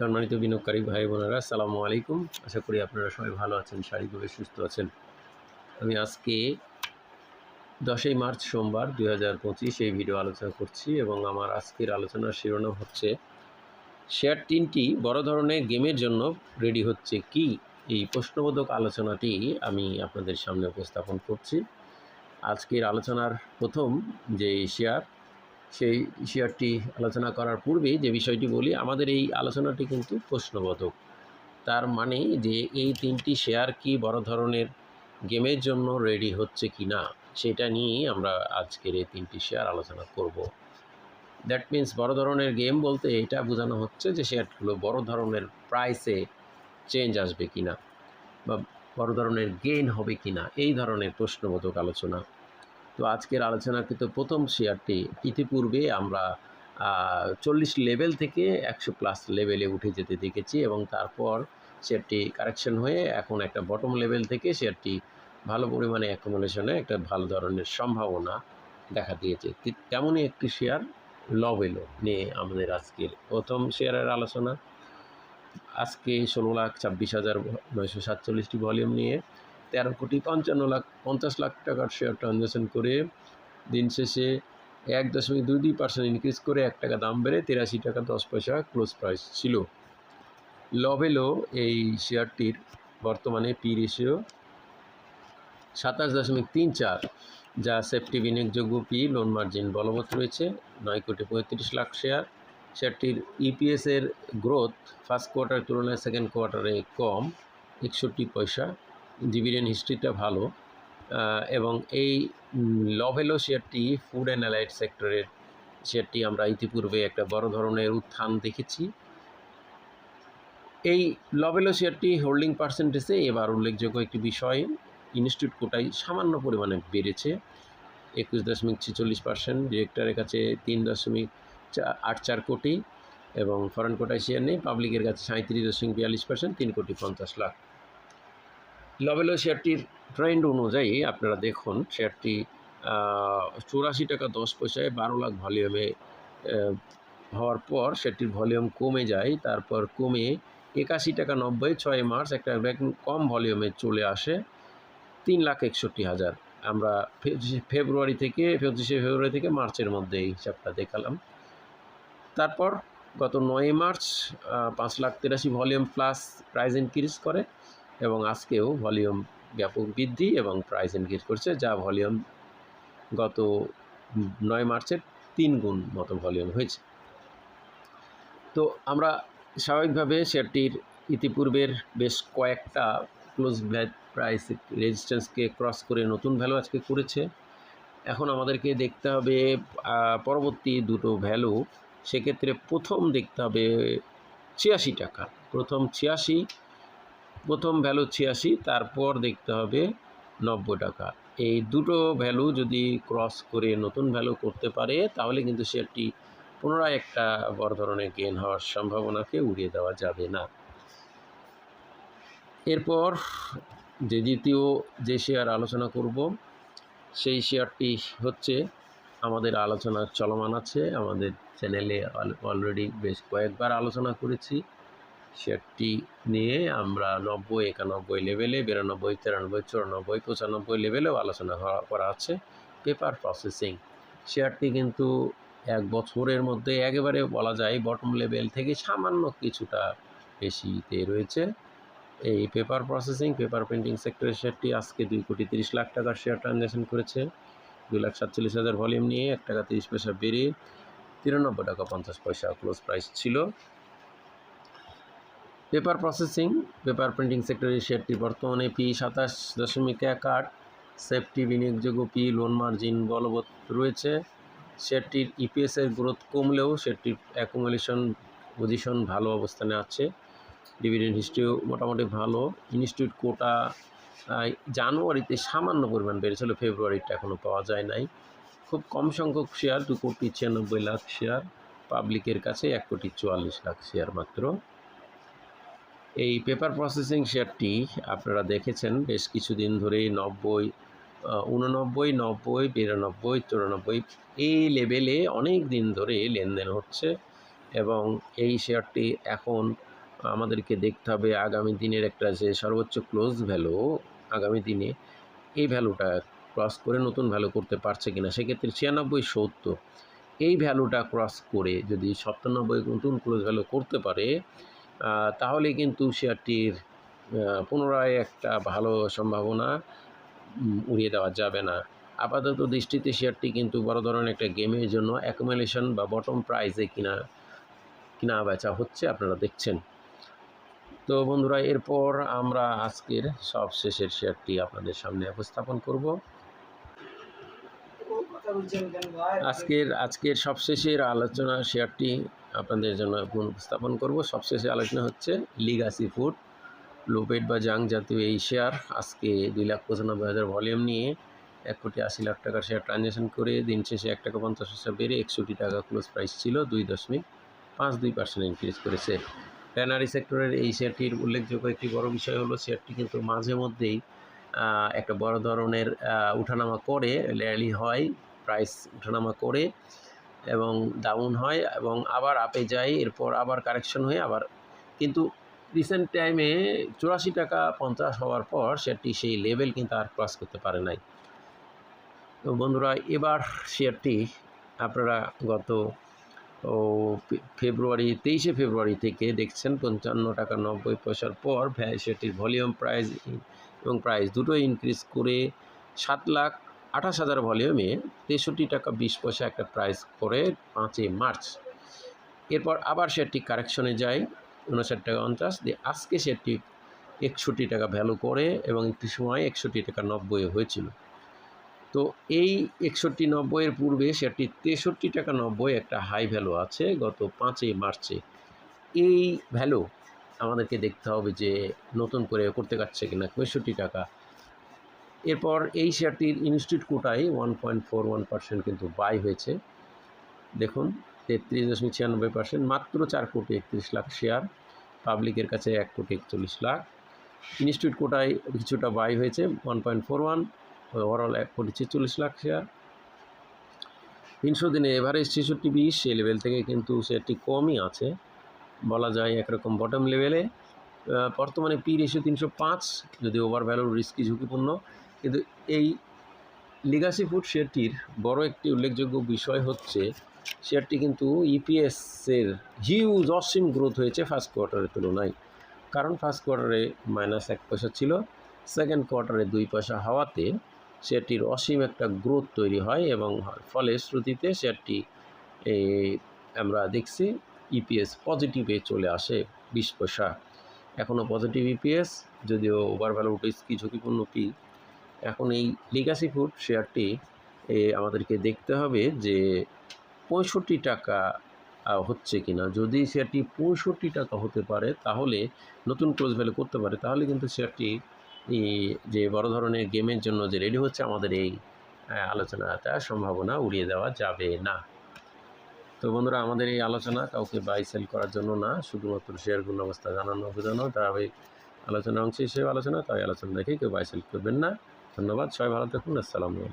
সম্মানিত বিনিয়োগকারী ভাই বোনেরা, আসসালামু আলাইকুম। আশা করি আপনারা সবাই ভালো আছেন, শারীরিকভাবে সুস্থ আছেন। আমি আজকে দশই মার্চ সোমবার দুই হাজার পঁচিশ এই ভিডিও আলোচনা করছি এবং আমার আজকের আলোচনার শিরোনাম হচ্ছে, শেয়ার তিনটি বড় ধরনের গেমের জন্য রেডি হচ্ছে কি? এই প্রশ্নবোধক আলোচনাটি আমি আপনাদের সামনে উপস্থাপন করছি। আজকের আলোচনার প্রথম যে শেয়ার সেই শেয়ারটি আলোচনা করার পূর্বে যে বিষয়টি বলি, আমাদের এই আলোচনাটি কিন্তু প্রশ্নবোধক। তার মানে যে এই তিনটি শেয়ার কি বড় ধরনের গেমের জন্য রেডি হচ্ছে কি না, সেটা নিয়েই আমরা আজকের এই তিনটি শেয়ার আলোচনা করব। দ্যাট মিন্স বড় ধরনের গেম বলতে এটা বোঝানো হচ্ছে যে শেয়ারগুলো বড় ধরনের প্রাইসে চেঞ্জ আসবে কি না বা বড় ধরনের গেইন হবে কি না, এই ধরনের প্রশ্নবোধক আলোচনা। তো আজকের আলোচনাকৃত প্রথম শেয়ারটি ইতিপূর্বে আমরা চল্লিশ লেভেল থেকে একশো প্লাস লেভেলে উঠে যেতে দেখেছি এবং তারপর শেয়ারটি কারেকশন হয়ে এখন একটা বটম লেভেল থেকে শেয়ারটি ভালো পরিমাণে অ্যাকোমোলেশনে একটা ভালো ধরনের সম্ভাবনা দেখা দিয়েছে। তেমনই একটি শেয়ার লভেলো নিয়ে আমাদের আজকের প্রথম শেয়ারের আলোচনা। আজকে ষোলো লাখ ছাব্বিশ হাজার নয়শো সাতচল্লিশটি ভলিউম নিয়ে তেরো কোটি পঞ্চান্ন লাখ, পঞ্চাশ লাখ টাকার শেয়ার ট্রানজ্যাকশন করে দিন শেষে এক দশমিক দুই দুই পার্সেন্ট ইনক্রিজ করে এক টাকা দাম বেড়ে তিরাশি টাকা দশ পয়সা ক্লোজ প্রাইস ছিল। লভেলো এই শেয়ারটির বর্তমানে পি রেশিও সাতাশ দশমিক তিন চার, যা সেফটি বিনিয়োগযোগ্য পি লোন মার্জিন বলবৎ রয়েছে, নয় কোটি পঁয়ত্রিশ লাখ শেয়ার শেয়ারটির ইপিএসের গ্রোথ ফার্স্ট কোয়ার্টার তুলনায় সেকেন্ড কোয়ার্টারে কম, একষট্টি পয়সা ডিভিডেন্ড হিস্ট্রিটা ভালো এবং এই লভেলো শেয়ারটি ফুড অ্যান্ড অ্যালাইড সেক্টরের শেয়ারটি আমরা ইতিপূর্বে একটা বড় ধরনের উত্থান দেখেছি। এই লভেলো শেয়ারটি হোল্ডিং পার্সেন্টেজে এবার উল্লেখযোগ্য একটি বিষয় ইনস্টিটিউট কোটাই সামান্য পরিমাণে বেড়েছে, একুশ দশমিক ছেচল্লিশ পার্সেন্ট ডিরেক্টরের কাছে তিন দশমিক আট চার কোটি, এবং ফরেন কোটায় শেয়ার নেই পাবলিকের কাছে সাঁত্রিশ দশমিক বিয়াল্লিশ পার্সেন্ট তিন কোটি পঞ্চাশ লাখ। লভেলো শেয়ারটির ট্রেন্ড অনুযায়ী আপনারা দেখুন শেয়ারটি চুরাশি টাকা দশ পয়সায় বারো লাখ ভলিউমে হওয়ার পর সেটির ভলিউম কমে যায়, তারপর কমে একাশি টাকা নব্বই, ছয় মার্চ একটা কম ভলিউমে চলে আসে তিন লাখ একষট্টি হাজার। আমরা ফেব্রুয়ারি থেকে, পঁচিশে ফেব্রুয়ারি থেকে মার্চের মধ্যে এই হিসাবটা দেখালাম। তারপর গত নয় মার্চ পাঁচ লাখ তিরাশি ভলিউম প্লাস প্রাইস ইনক্রিজ করে। এবং আজকেও ভলিউম ব্যাপক বৃদ্ধি এবং প্রাইস ইনক্রিজ করছে, যা ভলিউম গত নয় মার্চের তিন গুণ মতো ভলিউম হয়েছে। তো আমরা স্বাভাবিকভাবে শেয়ারটির ইতিপূর্বের বেশ কয়েকটা ক্লোজ প্রাইস রেজিস্ট্যান্সকে ক্রস করে নতুন ভ্যালু আজকে করেছে। এখন আমাদেরকে দেখতে হবে পরবর্তী দুটো ভ্যালু সেক্ষেত্রে প্রথম দেখতে হবে ছিয়াশি টাকা। প্রথম ছিয়াশি প্রথম ভ্যালু ছিয়াশি, তারপর দেখতে হবে নব্বই টাকা। এই দুটো ভ্যালু যদি ক্রস করে নতুন ভ্যালু করতে পারে, তাহলে কিন্তু শেয়ারটি পুনরায় একটা বড় ধরনের গেন হওয়ার সম্ভাবনাকে উড়িয়ে দেওয়া যাবে না। এরপর যে দ্বিতীয় যে শেয়ার আলোচনা করব, সেই শেয়ারটি হচ্ছে আমাদের আলোচনা চলমান আছে। আমাদের চ্যানেলে অলরেডি বেশ কয়েকবার আলোচনা করেছি। শেয়ারটি নিয়ে আমরা নব্বই, একানব্বই লেভেলে, বিরানব্বই, তিরানব্বই, চুরানব্বই, পঁচানব্বই লেভেলেও আলোচনা করা আছে, পেপার প্রসেসিং। শেয়ারটি কিন্তু এক বছরের মধ্যে একেবারে বলা যায় বটম লেভেল থেকে সামান্য কিছুটা বেশিতে রয়েছে। এই পেপার প্রসেসিং, পেপার প্রিন্টিং সেক্টরের শেয়ারটি আজকে দুই কোটি তিরিশ লাখ টাকার শেয়ার ট্রানজ্যাকশন করেছে। দুই লাখ সাতচল্লিশ হাজার ভলিউম নিয়ে এক টাকা তিরিশ পয়সা বেড়ে তিরানব্বই টাকা পঞ্চাশ পয়সা ক্লোজ প্রাইস ছিল। পেপার প্রসেসিং পেপার প্রিন্টিং সেক্টরের শেয়ারটি বর্তমানে পি সাতাশ দশমিক এক আট সেফটি বিনিয়োগযোগ্য পি লোন মার্জিন বলবৎ রয়েছে। শেয়ারটির ইপিএসের গ্রোথ কমলেও শেয়ারটির অ্যাকুমুলেশন পজিশন ভালো অবস্থানে আছে। ডিভিডেন্ড হিস্ট্রিও মোটামুটি ভালো। ইনস্টিটিউট কোটা জানুয়ারিতে সামান্য পরিমাণ বেড়েছিল ফেব্রুয়ারিটা এখনও পাওয়া যায় নাই। খুব কম সংখ্যক শেয়ার দু কোটি ছিয়ানব্বই লাখ শেয়ার পাবলিকের কাছে এক কোটি চুয়াল্লিশ লাখ শেয়ার মাত্র। এই পেপার প্রসেসিং শেয়ারটি আপনারা দেখেছেন, বেশ কিছুদিন ধরেই নব্বই উননব্বই, নব্বই, বিরানব্বই, চুরানব্বই, এই লেভেলে অনেক দিন ধরে লেনদেন হচ্ছে এবং এই শেয়ারটি এখন আমাদেরকে দেখতে হবে আগামী দিনের একটা যে সর্বোচ্চ ক্লোজ ভ্যালু আগামী দিনে এই ভ্যালুটা ক্রস করে নতুন ভ্যালু করতে পারছে কিনা, সেক্ষেত্রে ছিয়ানব্বই, সত্তর, এই ভ্যালুটা ক্রস করে যদি সপ্তানব্বই নতুন ক্লোজ ভ্যালু করতে পারে তাহলে কিন্তু শেয়ারটির পুনরায় একটা ভালো সম্ভাবনা উড়িয়ে দেওয়া যাবে না। আপাতত দৃষ্টিতে শেয়ারটি কিন্তু বড় ধরনের একটা গেমের জন্য অ্যাকুমুলেশন বা বটম প্রাইজে কিনা কিনা বেচা হচ্ছে আপনারা দেখছেন। তো বন্ধুরা, এরপর আমরা আজকের সব শেষের শেয়ারটি আপনাদের সামনে উপস্থাপন করব। আজকের আজকের সবশেষের আলোচনা শেয়ারটি আপনাদের জন্য উপস্থাপন করব। সবশেষে আলোচনা হচ্ছে লিগাসি ফুড লোপেট বা জাং জাতীয় এই শেয়ার। আজকে দুই লাখ পঁচানব্বই হাজার ভলিউম নিয়ে এক কোটি আশি লাখ টাকার শেয়ার ট্রানজ্যাকশন করে দিন শেষে এক টাকা পঞ্চাশ পয়সা বেড়ে একষট্টি টাকা ক্লোজ প্রাইস ছিল দুই দশমিক পাঁচ দুই পার্সেন্ট ইনক্রিজ করেছে। ট্যানারি সেক্টরের এই শেয়ারটির উল্লেখযোগ্য একটি বড় বিষয় হলো, শেয়ারটি কিন্তু মাঝে মধ্যেই একটা বড় ধরনের উঠানামা করে র্যালি হয়। প্রাইস উঠানামা করে এবং ডাউন হয় এবং আবার আপে যায়, এরপর আবার কারেকশন হয়ে আবার কিন্তু রিসেন্ট টাইমে চুরাশি টাকা পঞ্চাশ হওয়ার পর শেয়ারটি সেই লেভেল কিন্তু আর ক্রস করতে পারে নাই। তো বন্ধুরা, এবার শেয়ারটি আপনারা গত, ও ফেব্রুয়ারি তেইশে ফেব্রুয়ারি থেকে দেখছেন পঞ্চান্ন টাকা নব্বই পয়সার পর সেটির ভলিউম প্রাইস এবং প্রাইস দুটোই ইনক্রিজ করে সাত লাখ আঠাশ হাজার ভলিউমে তেষট্টি টাকা বিশ পয়সা একটা প্রাইস করে পাঁচই মার্চ। এরপর আবার শেয়ারটি কারেকশনে যায় উনষাট টাকা পঞ্চাশ। দিয়ে আজকে শেয়ারটি একষট্টি টাকা ভ্যালু করে এবং একটি সময় একষট্টি টাকা নব্বই হয়েছিল। তো এই একষট্টি নব্বইয়ের পূর্বে সেটি তেষট্টি টাকা নব্বই একটা হাই ভ্যালু আছে গত পাঁচই মার্চে। এই ভ্যালু আমাদেরকে দেখতে হবে যে নতুন করে করতে পারছে কিনা, পঁয়ষট্টি টাকা এরপর এই শেয়ারটির ইনস্টিটিউট কোটায় one point four one percent কিন্তু বাই হয়েছে। দেখুন, তেত্রিশ দশমিক ছিয়ানব্বই পার্সেন্ট মাত্র চার কোটি একত্রিশ লাখ শেয়ার পাবলিকের কাছে এক কোটি একচল্লিশ লাখ। ইনস্টিটিউট কোটায় কিছুটা বাই হয়েছে one point four one overall এক কোটি ছেচল্লিশ লাখ শেয়ার তিনশো দিনে এভারেজ ছেষট্টি বিশ সেই লেভেল থেকে কিন্তু শেয়ারটি কমই আছে। বলা যায় একরকম বটম লেভেলে বর্তমানে পি রেশিও তিনশো পাঁচ যদি ওভার ভ্যালুর রিস্কি ঝুঁকিপূর্ণ। কিন্তু এই লিগাসি ফুড শেয়ারটির বড় একটি উল্লেখযোগ্য বিষয় হচ্ছে শেয়ারটি কিন্তু ইপিএসের হিউজ অসীম গ্রোথ হয়েছে ফার্স্ট কোয়ার্টারের তুলনায়। কারণ ফার্স্ট কোয়ার্টারে মাইনাস এক পয়সা ছিল সেকেন্ড কোয়ার্টারে দুই পয়সা হওয়াতে শেয়ারটির অসীম একটা গ্রোথ তৈরি হয় এবং ফলে শ্রুতিতে শেয়ারটি আমরা দেখছি ইপিএস পজিটিভে চলে আসে বিশ পয়সা। এখনও পজিটিভ ইপিএস যদিও ওভার ভ্যালু রিস্কি ঝুঁকিপূর্ণ পি এখন এই লিগাসি ফুড শেয়ারটি আমাদেরকে দেখতে হবে যে পঁয়ষট্টি টাকা হচ্ছে কিনা। যদি শেয়ারটি পঁয়ষট্টি টাকা হতে পারে, তাহলে নতুন ক্লোজ ভ্যালু করতে পারে, তাহলে কিন্তু শেয়ারটি যে বড় ধরনের গেমের জন্য যে রেডি হচ্ছে, আমাদের এই আলোচনাটা সম্ভাবনা উড়িয়ে দেওয়া যাবে না। তো বন্ধুরা, আমাদের এই আলোচনা কাউকে বাই সেল করার জন্য না, শুধুমাত্র শেয়ারগুলো অবস্থা জানানো বোঝানো, ধারাবাহিক আলোচনা অংশ হিসেবে আলোচনা, তাই আলোচনা দেখে কেউ বাই সেল করবেন না। ধন্যবাদ সবাই ভালো থাকুন আসসালামু আলাইকুম।